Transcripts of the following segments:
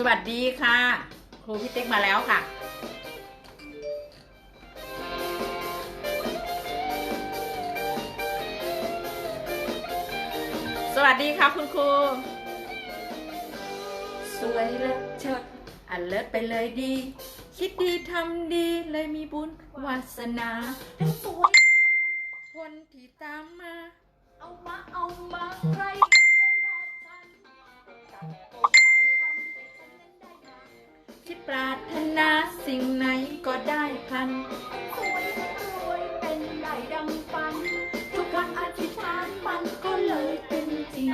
สวัสดีค่ะ ครูพี่ติ๊กมาแล้วค่ะ สวัสดีค่ะคุณครู สวยและเชิดอันเลิศไปเลยดี คิดดีทำดีเลยมีบุญวาสนาทั้งสวยคนที่ตามมา เอามาเอามาใครก็เป็นแบบฉัน ที่ปรารถนาสิ่งไหนก็ได้พันสวยรวยเป็นได้ดังฝัน ทุกครั้งอธิษฐานมันก็เลยเป็นจริง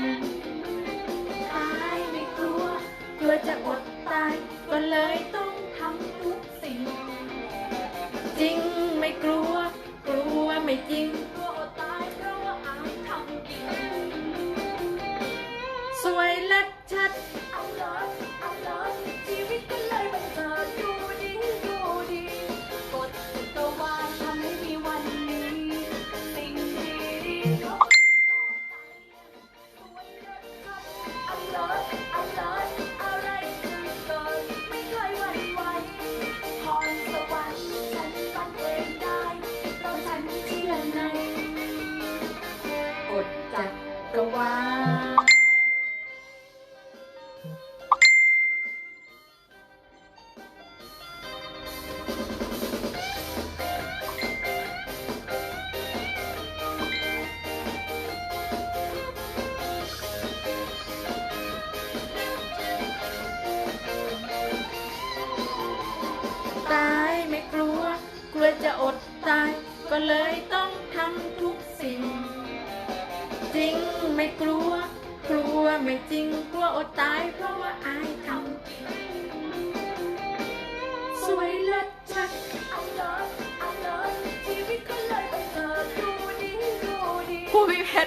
อายไม่กลัวกลัวจะอดตาย ก็เลยต้องทำทุกสิ่ง จริงไม่กลัว กลัวไม่จริง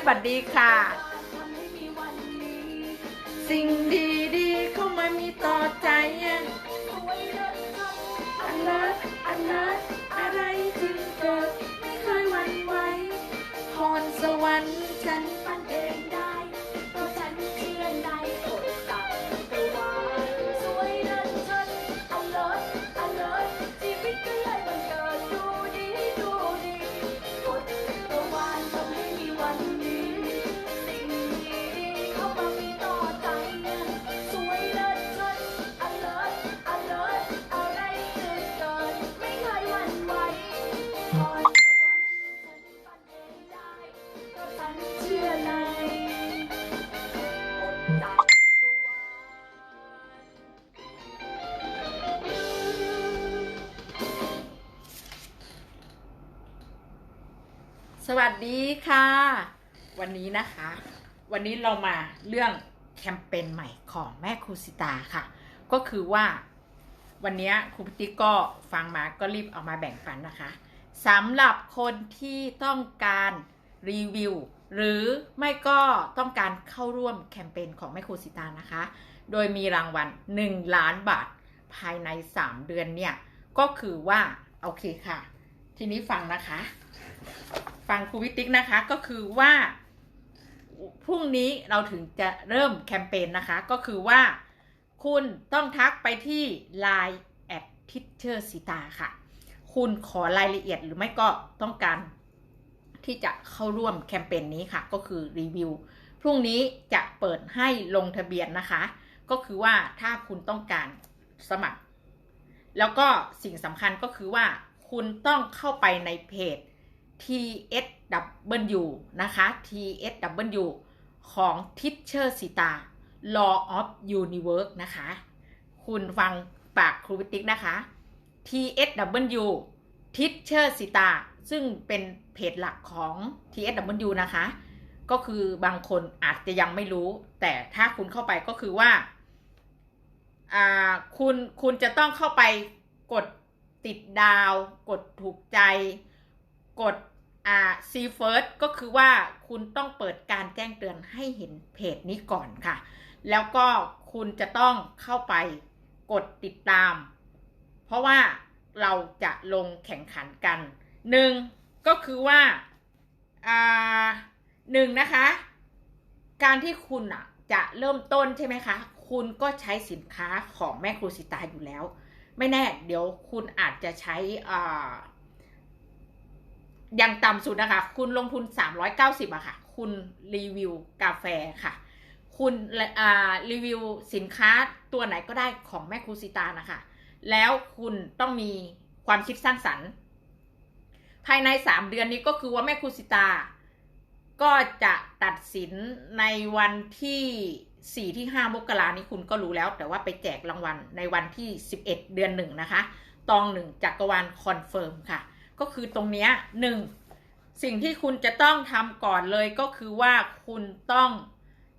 วัสดีค่ะ สิ่งดีๆเข้ามามีต่อใจ วัสดีค่ะ วันนี้นะคะ วันนี้เรามาเรื่องแคมเปญใหม่ของแม่ครูสิตาค่ะ ก็คือว่าวันนี้ครูพิติก็ฟังมาก็รีบเอามาแบ่งปันนะคะสำหรับคนที่ต้องการรีวิว หรือไม่ก็ต้องการเข้าร่วมแคมเปญของแม่ครูสิตานะคะ โดยมีรางวัล 1 ล้านบาทภายใน 3 เดือนเนี่ย ก็คือว่า โอเคค่ะ ทีนี้ฟังนะคะ ฟังครูวิติกนะคะ ก็คือว่าพรุ่งนี้เราถึงจะเริ่มแคมเปญนะคะ ก็คือว่าคุณต้องทักไปที่ Line แอดทิเชอร์สิตาค่ะ คุณขอรายละเอียดหรือไม่ก็ต้องการที่จะเข้าร่วมแคมเปญนี้ค่ะ ก็คือรีวิวพรุ่งนี้จะเปิดให้ลงทะเบียนนะคะ ก็คือว่าถ้าคุณต้องการสมัคร แล้วก็สิ่งสำคัญก็คือว่าคุณต้องเข้าไปในเพจ TSW นะคะ TSW ของ Teacher สิตา Law of Universe นะคะ คุณฟังปากครูวิติกนะคะ TSW Teacher สิตา ซึ่งเป็นเพจหลักของ TSW นะคะ ก็คือบางคนอาจจะยังไม่รู้ แต่ถ้าคุณเข้าไปก็คือว่าคุณคุณจะต้องเข้าไปกดติดดาว กดถูกใจ กดอ่า see first ก็คือว่าคุณต้องเปิดการแจ้งเตือนให้เห็นเพจนี้ก่อนค่ะ แล้วก็คุณจะต้องเข้าไปกดติดตาม เพราะว่าเราจะลงแข่งขันกันหนึ่งก็คือว่าอ่าหนึ่งนะคะ การที่คุณอะจะเริ่มต้นใช่ไหมคะ คุณก็ใช้สินค้าของแม่ครูสิตาอยู่แล้ว ไม่แน่เดี๋ยวคุณอาจจะใช้อ่า ย่างต่ำสุดนะคะ คุณลงทุน 390อะค่ะ คุณรีวิวกาแฟค่ะ คุณรีวิวสินค้าตัวไหนก็ได้ของแม่ครูสิตานะคะ แล้วคุณต้องมีความคิดสร้างสรรค์ ภายใน 3 เดือนนี้ก็คือว่าแม่ครูสิตา ก็จะตัดสินในวันที่ 4 ที่ 5 มกรานี้คุณก็รู้แล้ว แต่ว่าไปแจกรางวัลในวันที่ 11 เดือนหนึ่งนะคะ ตองหนึ่งจักรวาลคอนเฟิร์มค่ะ ก็คือตรงเนี้ยหนึ่งสิ่งที่คุณจะต้องทำก่อนเลยก็คือว่าคุณต้อง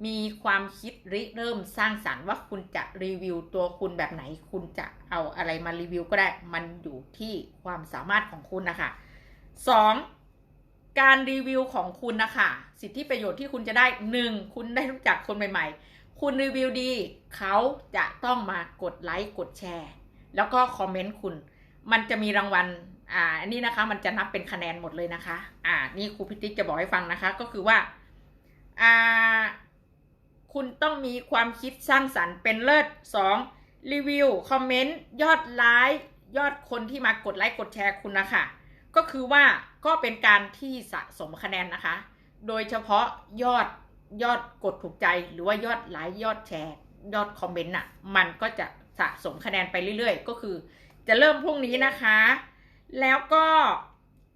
มีความคิดริเริ่มสร้างสรรค์ว่าคุณจะรีวิวตัวคุณแบบไหน คุณจะเอาอะไรมารีวิวก็ได้ มันอยู่ที่ความสามารถของคุณนะคะสองการรีวิวของคุณนะคะสิทธิประโยชน์ที่คุณจะได้หนึ่งคุณได้รู้จักคนใหม่ ๆ คุณรีวิวดี เขาจะต้องมากดไลค์กดแชร์ แล้วก็คอมเมนต์คุณ มันจะมีรางวัล อ่าอันนี้นะคะมันจะนับเป็นคะแนนหมดเลยนะคะ อ่า นี่ครูพิติกจะบอกให้ฟังนะคะ ก็คือว่า อ่า คุณต้องมีความคิดสร้างสรรค์เป็นเลิศสองรีวิวคอมเมนต์ยอดไลค์ยอดคนที่มากดไลค์กดแชร์คุณนะคะ ก็คือว่าก็เป็นการที่สะสมคะแนนนะคะ โดยเฉพาะยอดยอดกดถูกใจหรือว่ายอดไลค์ยอดแชร์ ยอดคอมเมนต์น่ะ มันก็จะสะสมคะแนนไปเรื่อยๆ ก็คือ จะเริ่มพรุ่งนี้นะคะ แล้วก็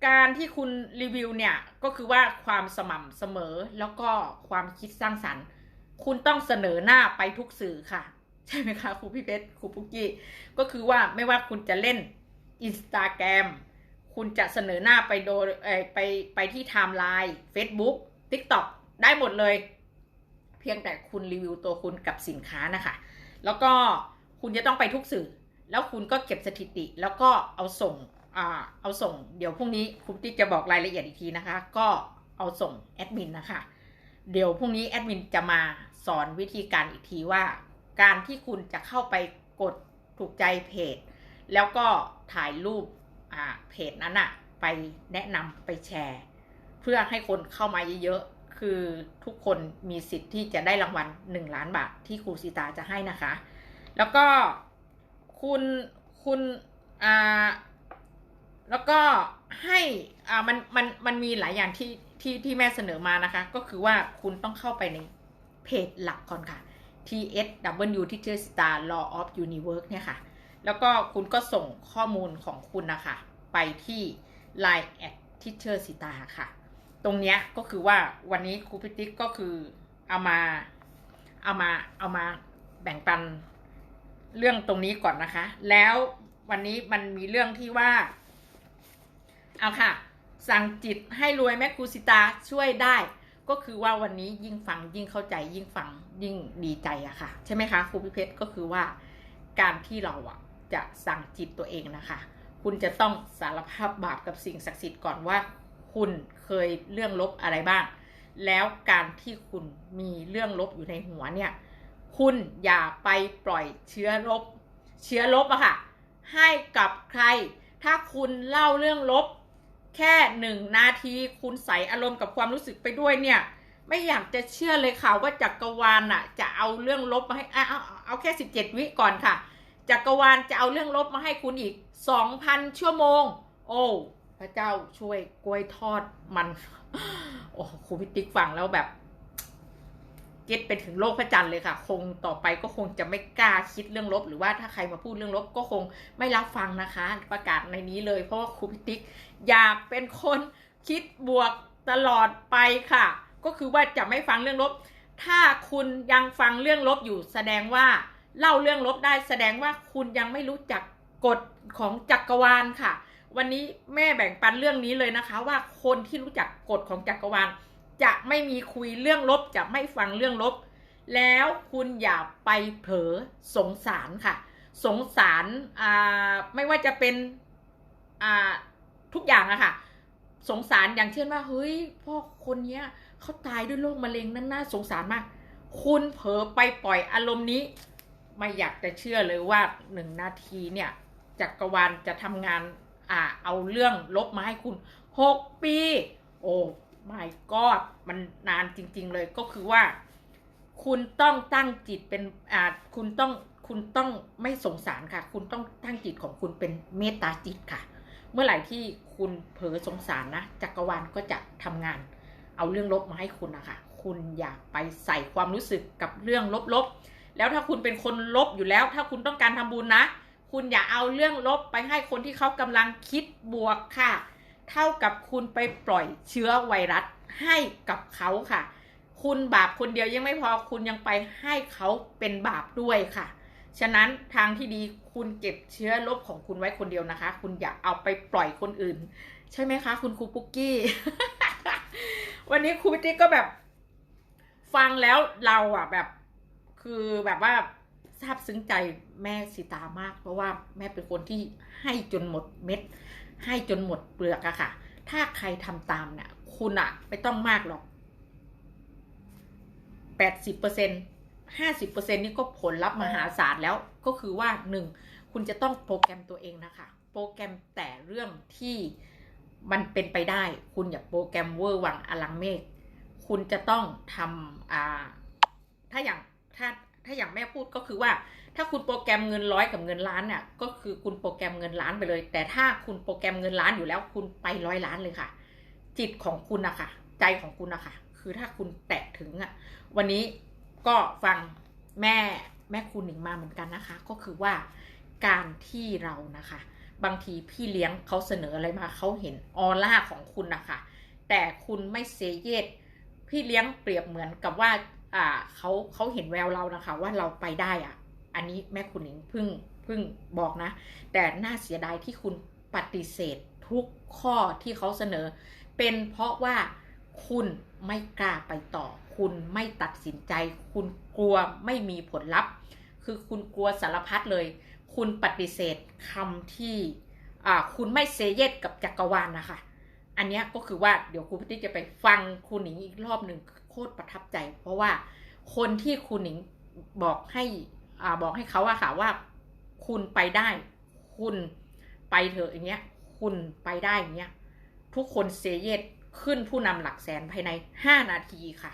การที่คุณรีวิวเนี่ยก็คือว่าความสม่ำเสมอแล้วก็ความคิดสร้างสรรค์ คุณต้องเสนอหน้าไปทุกสื่อค่ะ ใช่ไหมคะครูพี่เพชรครูปุกกี้ก็คือว่าไม่ว่าคุณจะเล่นอินสตาแกรมคุณจะเสนอหน้าไปโดยไปไปที่ไทม์ไลน์ Facebook TikTok ได้หมดเลย เพียงแต่คุณรีวิวตัวคุณกับสินค้านะคะ แล้วก็คุณจะต้องไปทุกสื่อ แล้วคุณก็เก็บสถิติ แล้วก็เอาส่ง อ่าเอาส่งเดี๋ยวพรุ่งนี้ครูติ๊กจะบอกรายละเอียดอีกทีนะคะ ก็เอาส่งแอดมินนะคะ เดี๋ยวพรุ่งนี้แอดมินจะมาสอนวิธีการอีกทีว่า การที่คุณจะเข้าไปกดถูกใจเพจ แล้วก็ถ่ายรูปอ่าเพจนั้นอะไปแนะนำไปแชร์ เพื่อให้คนเข้ามาเยอะๆ คือทุกคนมีสิทธิ์ที่จะได้รางวัล1ล้านบาทที่ครูสีตาจะให้นะคะ แล้วก็คุณคุณอ่า แล้วก็ให้อ่ามันมันมันมีหลายอย่างที่ที่ที่แม่เสนอมานะคะ ก็คือว่าคุณต้องเข้าไปในเพจหลักก่อนค่ะ TSW Teacher Star Law of Universe เนี่ยค่ะ แล้วก็คุณก็ส่งข้อมูลของคุณนะคะ ไปที่ Line at Teacher Star ค่ะ ตรงเนี้ยก็คือว่าวันนี้ครูพิติกก็คือเอามาเอามาเอามาแบ่งปันเรื่องตรงนี้ก่อนนะคะ แล้ววันนี้มันมีเรื่องที่ว่า เอาค่ะ สั่งจิตให้รวยแม่ครูสิตาช่วยได้ ก็คือว่าวันนี้ยิ่งฟังยิ่งเข้าใจยิ่งฟังยิ่งดีใจอะค่ะ ใช่ไหมคะครูพิเพชรก็คือว่าการที่เราอะจะสั่งจิตตัวเองนะคะ คุณจะต้องสารภาพบาปกับสิ่งศักดิ์สิทธิ์ก่อนว่า คุณเคยเรื่องลบอะไรบ้าง แล้วการที่คุณมีเรื่องลบอยู่ในหัวเนี่ย คุณอย่าไปปล่อยเชื้อลบ เชื้อลบอะค่ะ ให้กับใคร ถ้าคุณเล่าเรื่องลบ แค่หนึ่งนาทีคุณใส่อารมณ์กับความรู้สึกไปด้วยเนี่ย ไม่อยากจะเชื่อเลยค่ะว่าจักรวาลอะ จะเอาเรื่องลบมาให้เอาเอาเอาแค่สิบเจ็ดวิก่อนค่ะจักรวาลจะเอาเรื่องลบมาให้คุณอีกสองพันชั่วโมง โอ้พระเจ้าช่วยกล้วยทอดมัน โอ้คุณพิติกฟังแล้วแบบ เก็ตไปถึงโลกพระจันทร์เลยค่ะ คงต่อไปก็คงจะไม่กล้าคิดเรื่องลบ หรือว่าถ้าใครมาพูดเรื่องลบก็คงไม่รับฟังนะคะ ประกาศในนี้เลย เพราะว่าครูพิติกอยากเป็นคนคิดบวกตลอดไปค่ะ ก็คือว่าจะไม่ฟังเรื่องลบ ถ้าคุณยังฟังเรื่องลบอยู่แสดงว่าเล่าเรื่องลบได้แสดงว่าคุณยังไม่รู้จักกฎของจักรวาลค่ะ วันนี้แม่แบ่งปันเรื่องนี้เลยนะคะ ว่าคนที่รู้จักกฎของจักรวาล จะไม่มีคุยเรื่องลบ จะไม่ฟังเรื่องลบ แล้วคุณอย่าไปเผลอสงสารค่ะ สงสารไม่ว่าจะเป็นทุกอย่างอะค่ะ สงสารอย่างเช่นว่าเฮ้ยพ่อคนเนี้ยเขาตายด้วยโรคมะเร็งนั่นน่าสงสารมาก คุณเผลอไปปล่อยอารมณ์นี้ ไม่อยากจะเชื่อเลยว่าหนึ่งนาทีเนี่ยจักรวาลจะทำงานอ่าเอาเรื่องลบมาให้คุณหกปี โอ้ my god มันนานจริง ๆ เลยก็คือว่า คุณต้องตั้งจิตเป็นอ่าคุณต้องคุณต้องไม่สงสารค่ะ คุณต้องตั้งจิตของคุณเป็นเมตตาจิตค่ะ เมื่อไหร่ที่คุณเผลอสงสารนะจักรวาลก็จะทำงาน เอาเรื่องลบมาให้คุณนะคะคุณอย่าไปใส่ความรู้สึกกับเรื่องลบๆแล้วถ้าคุณเป็นคนลบอยู่แล้ว ถ้าคุณต้องการทำบุญนะ คุณอย่าเอาเรื่องลบไปให้คนที่เขากำลังคิดบวกค่ะ เท่ากับคุณไปปล่อยเชื้อไวรัสให้กับเขาค่ะ คุณบาปคนเดียวยังไม่พอคุณยังไปให้เขาเป็นบาปด้วยค่ะ ฉะนั้นทางที่ดีคุณเก็บเชื้อลบของคุณไว้คนเดียวนะคะ คุณอย่าเอาไปปล่อยคนอื่น ใช่ไหมคะ คุณครูปุ๊กกี้ วันนี้ครูปิ๊กก็แบบฟังแล้วเราอะแบบคือแบบว่าซาบซึ้งใจแม่สีตามาก เพราะว่าแม่เป็นคนที่ให้จนหมดเม็ด ให้จนหมดเปลือกอะค่ะ ถ้าใครทำตามเนี่ยคุณอะไม่ต้องมากหรอกแปดสิบเปอร์เซ็นห้าสิบเปอร์เซ็นนี่ก็ผลลัพธ์มหาศาลแล้วก็คือว่าหนึ่งคุณจะต้องโปรแกรมตัวเองนะคะ โปรแกรมแต่เรื่องที่มันเป็นไปได้ คุณอย่าโปรแกรมเวอร์วังอลังเมฆคุณจะต้องทำอ่าถ้าอย่างถ้าถ้าอย่างแม่พูดก็คือว่า ถ้าคุณโปรแกรมเงินร้อยกับเงินล้านเนี่ยก็คือคุณโปรแกรมเงินล้านไปเลย แต่ถ้าคุณโปรแกรมเงินล้านอยู่แล้ว คุณไปร้อยล้านเลยค่ะ จิตของคุณอะค่ะใจของคุณอะค่ะคือถ้าคุณแตะถึงอะวันนี้ก็ฟังแม่แม่ครูหนิงมาเหมือนกันนะคะ ก็คือว่าการที่เรานะคะ บางทีพี่เลี้ยงเขาเสนออะไรมาเขาเห็นออร่าของคุณนะคะแต่คุณไม่เซเยสพี่เลี้ยงเปรียบเหมือนกับว่าอ่าเขาเขาเห็นแววเรานะคะ ว่าเราไปได้อะ อันนี้แม่คุณหนิงเพิ่งเพิ่งบอกนะ แต่น่าเสียดายที่คุณปฏิเสธทุกข้อที่เขาเสนอ เป็นเพราะว่าคุณไม่กล้าไปต่อ คุณไม่ตัดสินใจ คุณกลัวไม่มีผลลัพธ์ คือคุณกลัวสารพัดเลย คุณปฏิเสธคำที่คุณไม่เซเยสกับจักรวาลนะคะ อันนี้ก็คือว่าเดี๋ยวครูพิติจะไปฟังครูหนิงอีกรอบหนึ่งโคตรประทับใจ เพราะว่าคนที่ครูหนิงบอกให้ อบอกให้เขาอะค่ะว่า คุณไปได้ คุณไปเถอะอย่างเงี้ย คุณไปได้อย่างเงี้ย ทุกคนเซเยสขึ้นผู้นำหลักแสนภายใน 5 นาทีค่ะ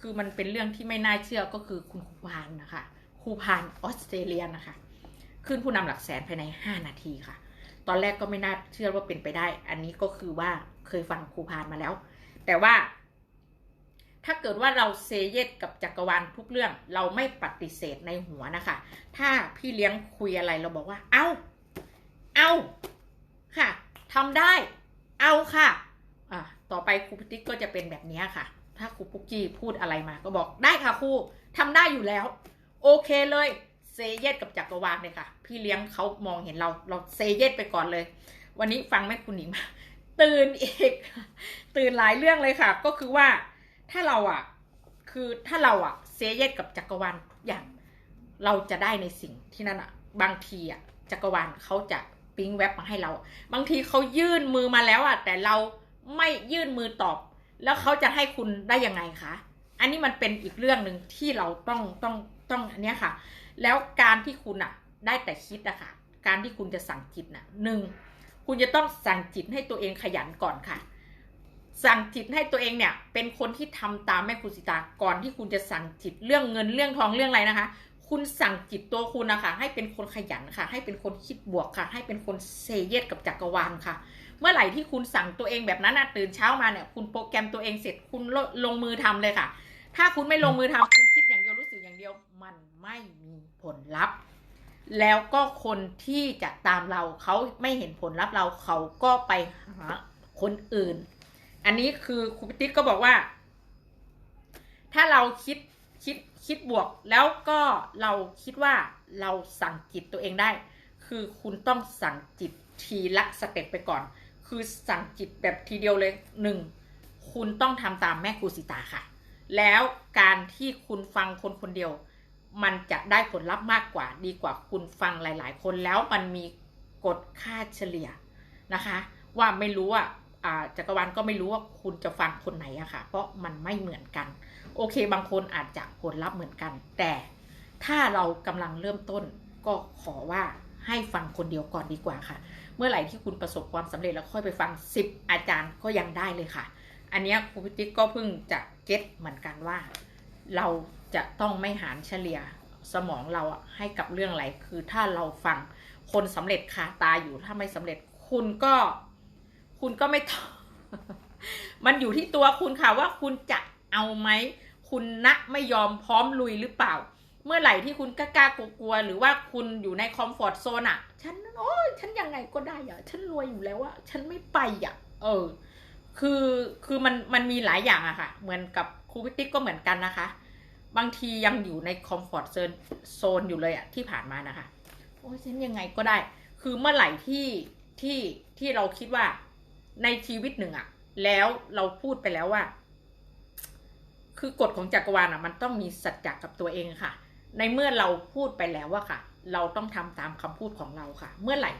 คือมันเป็นเรื่องที่ไม่น่าเชื่อก็คือคุณครูพานนะคะครูพานออสเตรเลียนะคะ ขึ้นผู้นำหลักแสนภายใน 5 นาทีค่ะ ตอนแรกก็ไม่น่าเชื่อว่าเป็นไปได้ อันนี้ก็คือว่าเคยฟังครูพานมาแล้ว แต่ว่า ถ้าเกิดว่าเราเซเยสกับจักรวาลทุกเรื่อง เราไม่ปฏิเสธในหัวนะคะ ถ้าพี่เลี้ยงคุยอะไรเราบอกว่า เอาเอาค่ะทำได้ เอาค่ะอะต่อไปครูพิติกก็จะเป็นแบบนี้ค่ะ ถ้าครูปุกกี้พูดอะไรมา ก็บอกได้ค่ะครูทำได้อยู่แล้ว โอเคเลยเซเยสกับจักรวาลเลยค่ะ พี่เลี้ยงเขามองเห็นเราเราเซเยสไปก่อนเลย วันนี้ฟังแม่คุณหนิงมาตื่นอีก ตื่นหลายเรื่องเลยค่ะ ก็คือว่า ถ้าเราอะ คือถ้าเราอะเซเยสกับจักรวาลทุกอย่าง เราจะได้ในสิ่งที่นั่นอะ บางทีอะ จักรวาลเขาจะปิ๊งแว็บมาให้เรา บางทีเขายื่นมือมาแล้วอะ แต่เราไม่ยื่นมือตอบ แล้วเขาจะให้คุณได้ยังไงคะ อันนี้มันเป็นอีกเรื่องหนึ่งที่เราต้องต้องต้องอันเนี้ยค่ะ แล้วการที่คุณอะ ได้แต่คิดอะค่ะ การที่คุณจะสั่งจิตน่ะหนึ่งคุณจะต้องสั่งจิตให้ตัวเองขยันก่อนค่ะ สั่งจิตให้ตัวเองเนี่ย เป็นคนที่ทำตามแม่ครูสิตาก่อนที่คุณจะสั่งจิตเรื่องเงินเรื่องทองเรื่องอะไรนะคะ คุณสั่งจิตตัวคุณนะคะให้เป็นคนขยันค่ะ ให้เป็นคนคิดบวกค่ะ ให้เป็นคนเซเยสกับจักรวาลค่ะ เมื่อไหร่ที่คุณสั่งตัวเองแบบนั้นนะตื่นเช้ามาเนี่ย คุณโปรแกรมตัวเองเสร็จคุณลลงมือทำเลยค่ะ ถ้าคุณไม่ลงมือทำคุณคิดอย่างเดียวรู้สึกอย่างเดียว มันไม่มีผลลัพธ์แล้วก็คนที่จะตามเราเขาไม่เห็นผลลัพธ์เราเขาก็ไปหาคนอื่น อันนี้คือครูพิติ๊กก็บอกว่า ถ้าเราคิดคิดคิดบวกแล้วก็เราคิดว่าเราสั่งจิตตัวเองได้ คือคุณต้องสั่งจิตทีละสเต็ปไปก่อน คือสั่งจิตแบบทีเดียวเลยหนึ่งคุณต้องทำตามแม่ครูสิตาค่ะ แล้วการที่คุณฟังคนคนเดียว มันจะได้ผลลัพธ์มากกว่าดีกว่าคุณฟังหลาย ๆ คนแล้วมันมีกฎค่าเฉลี่ยนะคะ ว่าไม่รู้อะอ่า จักรวาลก็ไม่รู้ว่าคุณจะฟังคนไหนอะค่ะ เพราะมันไม่เหมือนกัน โอเค บางคนอาจจะผลลัพธ์เหมือนกัน แต่ถ้าเรากำลังเริ่มต้นก็ขอว่าให้ฟังคนเดียวก่อนดีกว่าค่ะ เมื่อไหร่ที่คุณประสบความสำเร็จแล้วค่อยไปฟัง 10 อาจารย์ก็ยังได้เลยค่ะ อันนี้ครูพิติกก็เพิ่งจะเก็ตเหมือนกันว่า เราจะต้องไม่หารเฉลี่ยสมองเราอะให้กับเรื่องอะไรคือถ้าเราฟังคนสำเร็จคาตาอยู่ถ้าไม่สำเร็จคุณก็ คุณก็ไม่ต้องมันอยู่ที่ตัวคุณค่ะว่าคุณจะเอาไหม คุณนะไม่ยอมพร้อมลุยหรือเปล่า เมื่อไหร่ที่คุณกล้ากลัวๆหรือว่าคุณอยู่ในคอมฟอร์ทโซนอะฉันโอ้ยฉันยังไงก็ได้อะฉันรวยอยู่แล้วอะฉันไม่ไปอะเออ คือคือมันมันมีหลายอย่างอะค่ะ เหมือนกับครูพิติ๊กก็เหมือนกันนะคะ บางทียังอยู่ในคอมฟอร์ทโซนโซนอยู่เลยอะที่ผ่านมานะคะโอ้ยฉันยังไงก็ได้ คือเมื่อไหร่ที่ที่ที่เราคิดว่า ในชีวิตหนึ่งอะแล้วเราพูดไปแล้วว่า คือกฎของจักรวาลอะมันต้องมีสัจจะกับตัวเองค่ะ ในเมื่อเราพูดไปแล้วว่าค่ะ เราต้องทำตามคำพูดของเราค่ะ เมื่อไหร่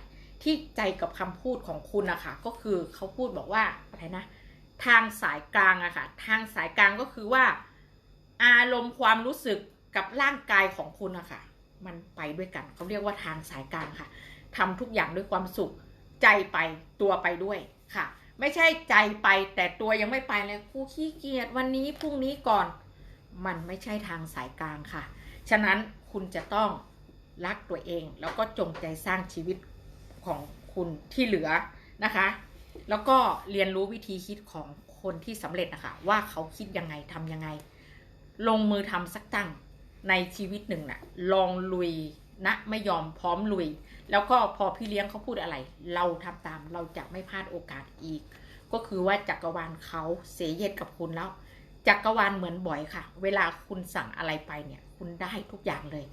ที่ใจกับคำพูดของคุณอะค่ะก็คือเขาพูดบอกว่าอะไรนะ ทางสายกลางอะค่ะ ทางสายกลางก็คือว่า อารมณ์ความรู้สึกกับร่างกายของคุณอะค่ะ มันไปด้วยกันเขาเรียกว่าทางสายกลางค่ะทำทุกอย่างด้วยความสุขใจไปตัวไปด้วย ค่ะ ไม่ใช่ใจไปแต่ตัวยังไม่ไปเลยกูขี้เกียจวันนี้พรุ่งนี้ก่อน มันไม่ใช่ทางสายกลางค่ะ ฉะนั้นคุณจะต้องรักตัวเอง แล้วก็จงใจสร้างชีวิตของคุณที่เหลือนะคะ แล้วก็เรียนรู้วิธีคิดของคนที่สำเร็จนะคะว่าเขาคิดยังไงทำยังไง ลงมือทำสักตั้งในชีวิตหนึ่งน่ะลองลุย นะไม่ยอมพร้อมลุย แล้วก็พอพี่เลี้ยงเขาพูดอะไร เราทำตามเราจะไม่พลาดโอกาสอีก ก็คือว่าจักรวาลเขาเสียเย็ดกับคุณแล้วจักรวาลเหมือนบ่อยค่ะ เวลาคุณสั่งอะไรไปเนี่ย คุณได้ทุกอย่างเลย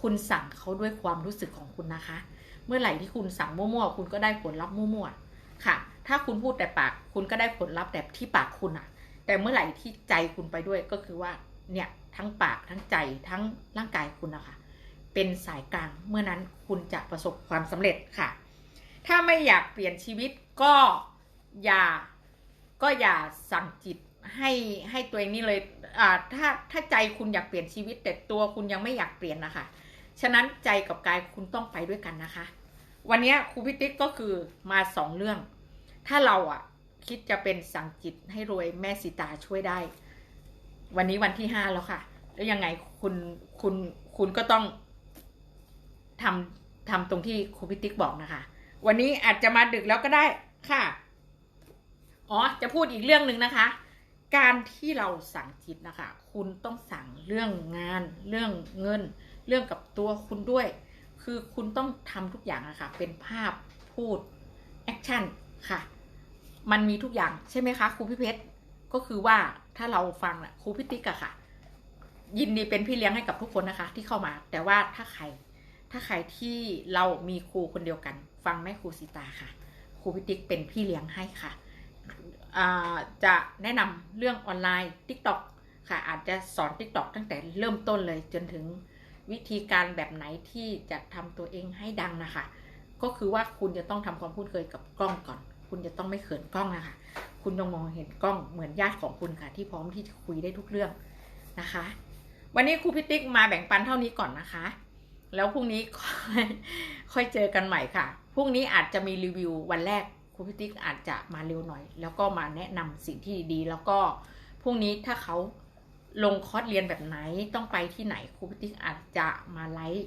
คุณสั่งเขาด้วยความรู้สึกของคุณนะคะ เมื่อไหร่ที่คุณสั่งมั่วๆคุณก็ได้ผลลัพธ์มั่วๆค่ะ ถ้าคุณพูดแต่ปาก คุณก็ได้ผลลัพธ์แต่ที่ปากคุณอะแต่เมื่อไหร่ที่ใจคุณไปด้วยก็คือว่าเนี่ยทั้งปากทั้งใจทั้งร่างกายคุณนะคะ เป็นสายกลาง เมื่อนั้นคุณจะประสบความสำเร็จค่ะ ถ้าไม่อยากเปลี่ยนชีวิตก็อย่าก็อย่าสั่งจิตให้ให้ตัวเองนี่เลยอ่าถ้าถ้าใจคุณอยากเปลี่ยนชีวิต แต่ตัวคุณยังไม่อยากเปลี่ยนนะคะ ฉะนั้นใจกับกายคุณต้องไปด้วยกันนะคะ วันนี้ครูพิติ๊กก็คือมาสองเรื่อง ถ้าเราอะคิดจะเป็นสั่งจิตให้รวยแม่สีตาช่วยได้ วันนี้วันที่ห้าแล้วค่ะ แล้วยังไงคุณคุณคุณก็ต้อง ทำทำตรงที่ครูพิติกบอกนะคะ วันนี้อาจจะมาดึกแล้วก็ได้ค่ะ อ๋อ จะพูดอีกเรื่องหนึ่งนะคะ การที่เราสั่งจิตนะคะ คุณต้องสั่งเรื่องงาน เรื่องเงิน เรื่องกับตัวคุณด้วย คือคุณต้องทำทุกอย่างอะค่ะเป็นภาพพูดแอคชั่นค่ะ มันมีทุกอย่างใช่ไหมคะครูพี่เพชรก็คือว่าถ้าเราฟังน่ะครูพิติกอะค่ะ ยินดีเป็นพี่เลี้ยงให้กับทุกคนนะคะ ที่เข้ามา แต่ว่าถ้าใคร ถ้าใครที่เรามีครูคนเดียวกัน ฟังแม่ครูสีตาค่ะ ครูพิติกเป็นพี่เลี้ยงให้ค่ะจะแนะนำเรื่องออนไลน์ TikTok ค่ะ อาจจะสอน TikTok ตั้งแต่เริ่มต้นเลยจนถึงวิธีการแบบไหนที่จะทำตัวเองให้ดังนะคะ ก็คือว่าคุณจะต้องทำความคุ้นเคยกับกล้องก่อน คุณจะต้องไม่เขินกล้องนะคะ คุณต้องมองเห็นกล้องเหมือนญาติของคุณค่ะ ที่พร้อมที่จะคุยได้ทุกเรื่องนะคะ วันนี้ครูพิติกมาแบ่งปันเท่านี้ก่อนนะคะ แล้วพรุ่งนี้ค่อยค่อยเจอกันใหม่ค่ะ พรุ่งนี้อาจจะมีรีวิววันแรกครูพิติ๊กอาจจะมาเร็วหน่อย แล้วก็มาแนะนำสิ่งที่ดีแล้วก็พรุ่งนี้ถ้าเขาลงคอร์สเรียนแบบไหนต้องไปที่ไหนครูพิติ๊กอาจจะมาไลฟ์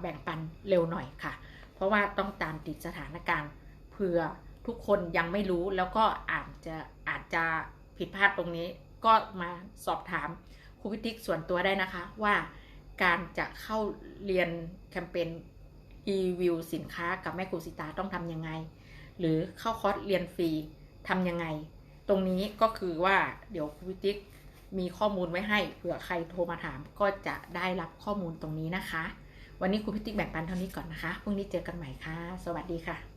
แบ่งปันเร็วหน่อยค่ะ เพราะว่าต้องตามติดสถานการณ์เผื่อทุกคนยังไม่รู้แล้วก็อาจจะอาจจะผิดพลาดตรงนี้ ก็มาสอบถามครูพิติกส่วนตัวได้นะคะว่า การจะเข้าเรียนแคมเปญรีวิวสินค้ากับแม่ครูสิตาต้องทำยังไง หรือเข้าคอร์สเรียนฟรีทำยังไง ตรงนี้ก็คือว่าเดี๋ยวครูพิติกมีข้อมูลไว้ให้เผื่อใครโทรมาถามก็จะได้รับข้อมูลตรงนี้นะคะ วันนี้ครูพิติกแบ่งปันเท่านี้ก่อนนะคะพรุ่งนี้เจอกันใหม่ค่ะ สวัสดีค่ะ